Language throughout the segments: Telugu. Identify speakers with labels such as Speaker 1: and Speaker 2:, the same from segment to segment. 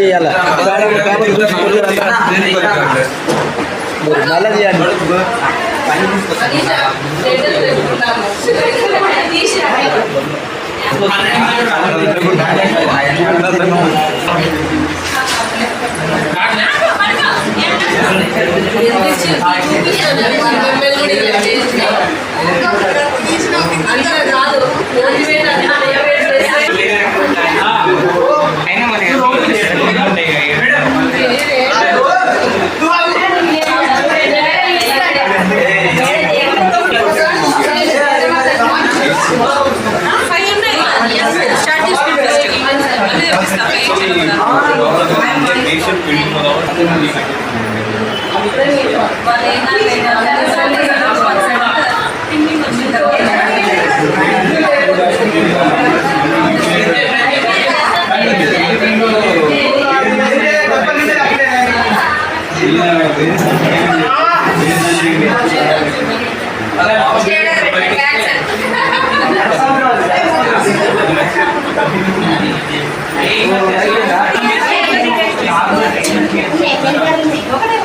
Speaker 1: తీయాలి మళ్ళీ తీయండి
Speaker 2: అయినా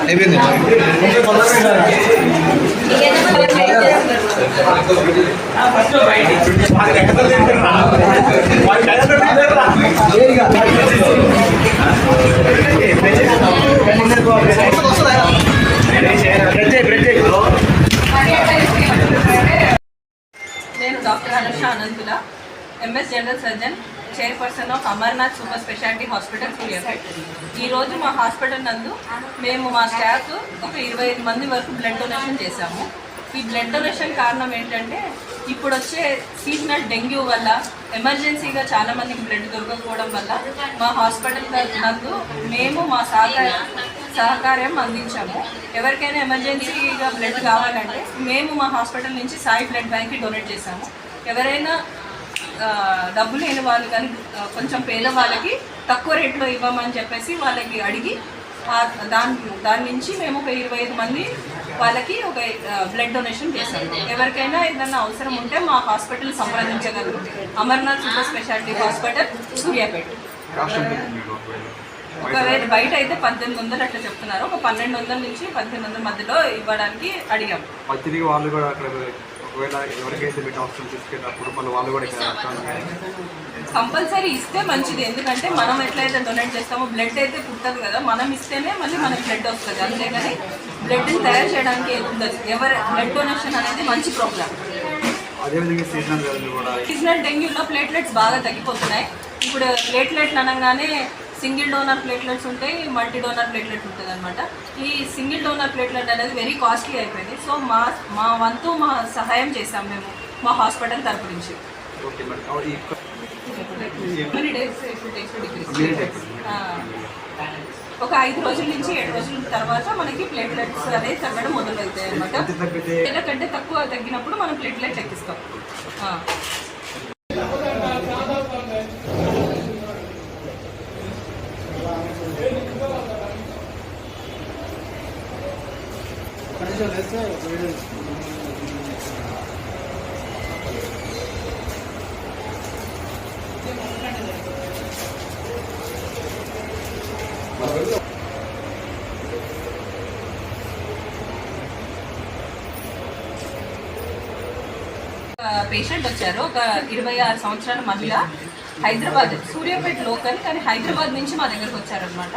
Speaker 1: అయిపోయింది.
Speaker 3: నేను doctor Anusha Anantula MS general surgeon chairperson of Amarnath super speciality hospital Suryapet ఈరోజు మా హాస్పిటల్ నందు మేము మా స్టాఫ్ ఒక ఇరవై ఐదు మంది వరకు బ్లడ్ డొనేషన్ చేశాము. ఈ బ్లడ్ డొనేషన్ కారణం ఏంటంటే ఇప్పుడు వచ్చే సీజనల్ డెంగ్యూ వల్ల ఎమర్జెన్సీగా చాలా మందికి బ్లడ్ దొరకకపోవడం వల్ల మా హాస్పిటల్ నందు మేము మా సహకార సహకారం అందించాము. ఎవరికైనా ఎమర్జెన్సీగా బ్లడ్ కావాలంటే మేము మా హాస్పిటల్ నుంచి సాయి బ్లడ్ బ్యాంక్కి డొనేట్ చేశాము. ఎవరైనా డబ్బు లేని వాళ్ళు కానీ కొంచెం పేద వాళ్ళకి తక్కువ రేట్లో ఇవ్వమని చెప్పేసి వాళ్ళకి అడిగి దాని దాని నుంచి మేము ఒక ఇరవై ఐదు మంది వాళ్ళకి ఒక బ్లడ్ డొనేషన్ చేశాము. ఎవరికైనా ఏదైనా అవసరం ఉంటే మా హాస్పిటల్ సంప్రదించగలరు. Amarnath super speciality hospital Suryapet. ఒకవేళ బయట అయితే పద్దెనిమిది వందలు అట్లా చెప్తున్నారు. ఒక పన్నెండు వందల నుంచి పద్దెనిమిది వందల మధ్యలో ఇవ్వడానికి అడిగాము
Speaker 4: ఒకవేళ ఎవరికైతే మీకు మళ్ళీ వాళ్ళు కూడా
Speaker 3: కంపల్సరీ ఇస్తే మంచిది. ఎందుకంటే మనం ఎట్లయితే డొనేట్ చేస్తామో బ్లడ్ అయితే పుట్టదు కదా. మనం ఇస్తేనే మళ్ళీ మనకి బ్లడ్ వస్తుంది. అంతేగాని బ్లడ్ని తయారు చేయడానికి ఉండదు ఎవరి బ్లడ్ డొనేషన్ అనేది మంచి ప్రోగ్రామ్
Speaker 4: అదేవిధంగా కూడా
Speaker 3: సీజనల్ డెంగ్యూలో ప్లేట్లెట్స్ బాగా తగ్గిపోతున్నాయి. ఇప్పుడు ప్లేట్లెట్లు అనగానే సింగిల్ డోనర్ ప్లేట్లెట్స్ ఉంటాయి మల్టీ డోనర్ ప్లేట్లెట్ ఉంటుంది అనమాట ఈ సింగిల్ డోనర్ ప్లేట్లెట్ అనేది వెరీ కాస్ట్లీ అయిపోయింది. సో మా మా వంతు మా సహాయం చేశాం మేము మా హాస్పిటల్ తరపు నుంచి. ఒక ఐదు రోజుల నుంచి ఏడు రోజుల తర్వాత మనకి ప్లేట్లెట్స్ అనేది తగ్గడం మొదలవుతాయి అనమాట
Speaker 4: ఎంత తగ్గితే?
Speaker 3: కంటే తక్కువ తగ్గినప్పుడు మనం ప్లేట్లెట్ ఎక్కిస్తాం ఆ. పేషెంట్ వచ్చారు ఒక ఇరవై ఆరు సంవత్సరాల మహిళ. హైదరాబాద్ సూర్యాపేట లోకల్ కానీ హైదరాబాద్ నుంచి మా దగ్గరకు వచ్చారనమాట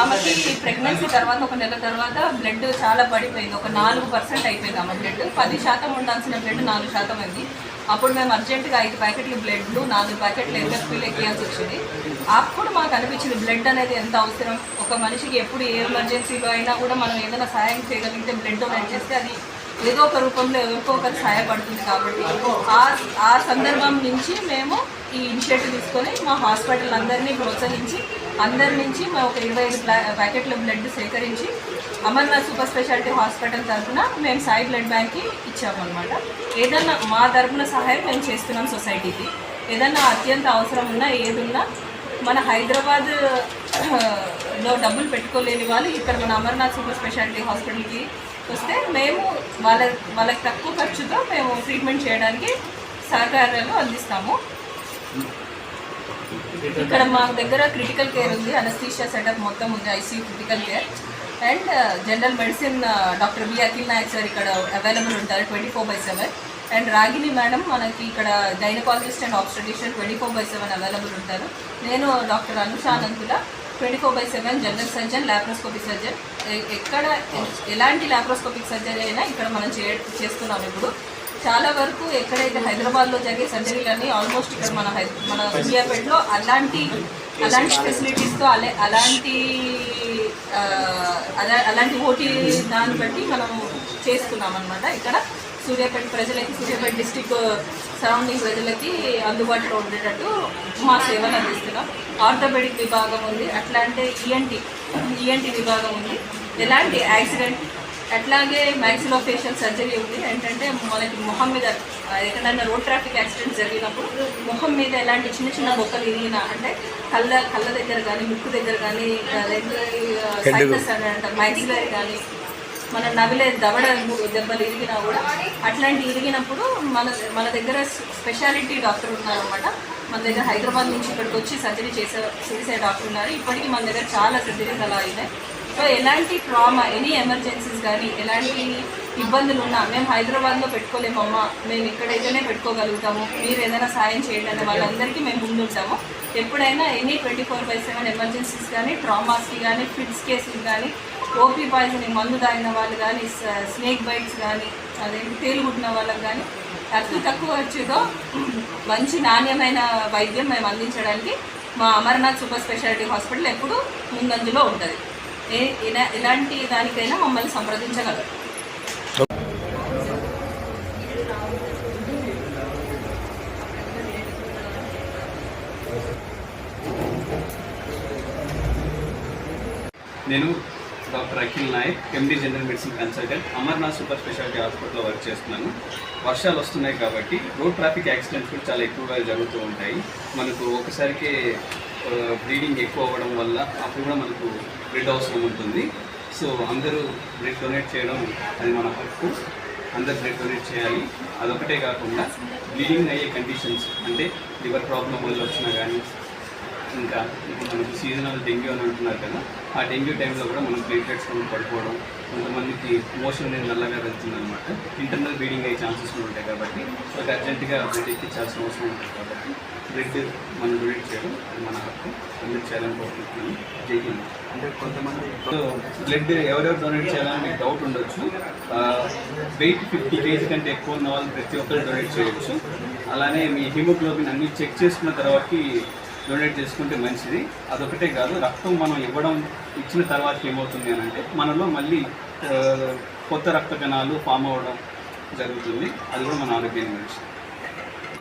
Speaker 3: ఆమెకి ప్రెగ్నెన్సీ తర్వాత ఒక నెల తర్వాత బ్లడ్ చాలా పడిపోయింది. ఒక నాలుగు పర్సెంట్ అయిపోయింది ఆమె బ్లడ్. పది శాతం ఉండాల్సిన బ్లడ్ నాలుగు శాతం అయింది. అప్పుడు మేము అర్జెంటుగా ఐదు ప్యాకెట్లు బ్లడ్లు నాలుగు ప్యాకెట్లు ఎఫ్ఎఫ్పీలు ఎక్కియాల్సి వచ్చింది. అప్పుడు మాకు అనిపించింది బ్లడ్ అనేది ఎంత అవసరం? ఒక మనిషికి ఎప్పుడు ఏ ఎమర్జెన్సీలో అయినా కూడా మనం ఏదైనా సహాయం చేయగలిగితే బ్లడ్ డొనేట్ చేస్తే అది ఏదో ఒక రూపంలో ఎవరికో ఒక సహాయపడుతుంది కాబట్టి ఆ ఆ సందర్భం నుంచి మేము ఈ ఇనిషియేటివ్ తీసుకొని మా హాస్పిటల్ అందరినీ ప్రోత్సహించి అందరి నుంచి మేము ఒక ఇరవై ఐదు ప్యాకెట్ల బ్లడ్ సేకరించి అమర్నాథ్ సూపర్ స్పెషాలిటీ హాస్పిటల్ తరఫున మేము సాయి బ్లడ్ బ్యాంక్కి ఇచ్చాము అనమాట ఏదన్నా మా తరఫున సహాయం మేము చేస్తున్నాం సొసైటీకి ఏదన్నా అత్యంత అవసరం ఉన్నా ఏదున్నా మన హైదరాబాద్లో డబ్బులు పెట్టుకోలేని వాళ్ళు ఇక్కడ మన అమర్నాథ్ సూపర్ స్పెషాలిటీ హాస్పిటల్కి వస్తే మేము వాళ్ళ వాళ్ళకి తక్కువ ఖర్చుతో మేము ట్రీట్మెంట్ చేయడానికి సహకారాలు అందిస్తాము. ఇక్కడ మా దగ్గర క్రిటికల్ కేర్ ఉంది అనస్థీషియా సెటప్ మొత్తం ఉంది ICU critical care and general medicine doctor B Akhil Nayak sir ఇక్కడ అవైలబుల్ ఉంటారు twenty four by seven and Ragini madam మనకి ఇక్కడ gynaecologist and obstetrician twenty four by seven available ఉంటారు. నేను doctor Anushanantula twenty four by seven general surgeon laparoscopic surgeon ఎక్కడ ఎలాంటి లాప్రోస్కోపిక్ సర్జరీ అయినా ఇక్కడ మనం చే చేస్తున్నాం ఇప్పుడు. చాలా వరకు ఎక్కడైతే హైదరాబాద్లో జరిగే సర్జరీలన్నీ ఆల్మోస్ట్ ఇక్కడ మన హై మన సూర్యాపేటలో అలాంటి అలాంటి ఫెసిలిటీస్తో అలే అలాంటి అలా- అలాంటి ఓటీ దాన్ని బట్టి మనం చేస్తున్నాం అనమాట ఇక్కడ సూర్యాపేట ప్రజలకి సూర్యాపేట డిస్టిక్ సరౌండింగ్ ప్రజలకి అందుబాటులో ఉండేటట్టు మా సేవలు అందిస్తున్నాం. ఆర్థోపెడిక్ విభాగం ఉంది. అట్లా అంటే ఈఎన్టీ ఈఎన్టీ విభాగం ఉంది. ఎలాంటి యాక్సిడెంట్? అట్లాగే మ్యాక్సిలో ఫేషియల్ సర్జరీ ఉంది. ఏంటంటే మనకి మొహం మీద ఎక్కడైనా రోడ్ ట్రాఫిక్ యాక్సిడెంట్ జరిగినప్పుడు మొహం మీద ఎలాంటి చిన్న చిన్న బొక్కలు ఇరిగినా అంటే కళ్ళ కళ్ళ దగ్గర కానీ ముక్కు దగ్గర కానీ సైనస్ అని అంటారు మ్యాక్సిలరీ కానీ మన నవిలే దవడ దెబ్బలు ఇరిగినా కూడా అట్లాంటి ఇరిగినప్పుడు మన మన దగ్గర స్పెషాలిటీ డాక్టర్ ఉన్నారనమాట మన దగ్గర హైదరాబాద్ నుంచి ఇక్కడికి వచ్చి సర్జరీ చేసే చేసే డాక్టర్ ఉన్నారు. ఇప్పటికీ మన దగ్గర చాలా సర్జరీస్ అలా అయినాయి. సో ఎలాంటి ట్రామా ఎనీ ఎమర్జెన్సీస్ కానీ ఎలాంటి ఇబ్బందులు ఉన్నా మేము హైదరాబాద్లో పెట్టుకోలేమమ్మా మేము ఇక్కడైతేనే పెట్టుకోగలుగుతాము మీరు ఏదైనా సాయం చేయండి అనే వాళ్ళందరికీ మేము ముందుంటాము. ఎప్పుడైనా any twenty four by seven emergencies కానీ ట్రామాస్కి కానీ ఫిట్స్ కేసులు కానీ ఓపీ పాయిజన్ మందు తాగిన వాళ్ళు కానీ స్నేక్ బైట్స్ కానీ అదేంటి తేలుగుట్టిన వాళ్ళకి కానీ ఖర్చు తక్కువ ఖర్చుతో మంచి నాణ్యమైన వైద్యం మేము అందించడానికి మా అమర్నాథ్ సూపర్ స్పెషాలిటీ హాస్పిటల్ ఎప్పుడూ ముందంజలో ఉంటుంది. ఏ ఎలా- ఎలాంటి దానికైనా మమ్మల్ని సంప్రదించగలరు
Speaker 1: నేను doctor Akhil Naik MD general medicine consultant Amarnath super speciality హాస్పిటల్లో వర్క్ చేస్తున్నాను. వర్షాలు వస్తున్నాయి కాబట్టి రోడ్ ట్రాఫిక్ యాక్సిడెంట్స్ కూడా చాలా ఎక్కువగా జరుగుతూ ఉంటాయి. మనకు ఒకసారికే బ్లీడింగ్ ఎక్కువ అవ్వడం వల్ల అప్పుడు కూడా మనకు బ్లడ్ అవసరం ఉంటుంది. సో అందరూ బ్లడ్ డొనేట్ చేయడం అది మన హక్కు. అందరు బ్లడ్ డొనేట్ చేయాలి. అదొకటే కాకుండా బ్లీడింగ్ అయ్యే కండిషన్స్ అంటే లివర్ ప్రాబ్లం వల్ల వచ్చినా కానీ ఇంకా ఇప్పుడు మనకి సీజనల్ డెంగ్యూ అని అంటున్నారు కదా ఆ డెంగ్యూ టైంలో కూడా మనం ప్లేట్లెట్స్ కూడా పడిపోవడం కొంతమందికి మోషన్ అనేది నల్లగా వెళ్తుంది అనమాట ఇంటర్నల్ బ్లీడింగ్ అయ్యే ఛాన్సెస్ కూడా ఉంటాయి కాబట్టి ఒక అర్జెంటుగా బ్లడ్ ఎక్కించాల్సిన అవసరం ఉంటుంది కాబట్టి బ్లడ్ మనం డొనేట్ చేయడం అది మన హక్కు. డొనేట్ చేయాలని కోరుకుంటున్నాను
Speaker 4: అంటే కొంతమంది
Speaker 1: బ్లడ్ ఎవరెవరు డొనేట్ చేయాలని మీకు డౌట్ ఉండొచ్చు వెయిట్ ఫిఫ్టీ కేజీ కంటే ఎక్కువ ఉన్న వాళ్ళు ప్రతి ఒక్కరు డొనేట్ చేయొచ్చు. అలానే మీ హిమోగ్లోబిన్ అన్ని చెక్ చేసుకున్న తర్వాతకి డొనేట్ చేసుకుంటే మంచిది. అదొకటే కాదు రక్తం మనం ఇవ్వడం ఇచ్చిన తర్వాత ఏమవుతుంది అని అంటే మనలో మళ్ళీ కొత్త రక్త కణాలు ఫామ్ అవ్వడం జరుగుతుంది. అది కూడా మన ఆరోగ్యానికి మంచిది.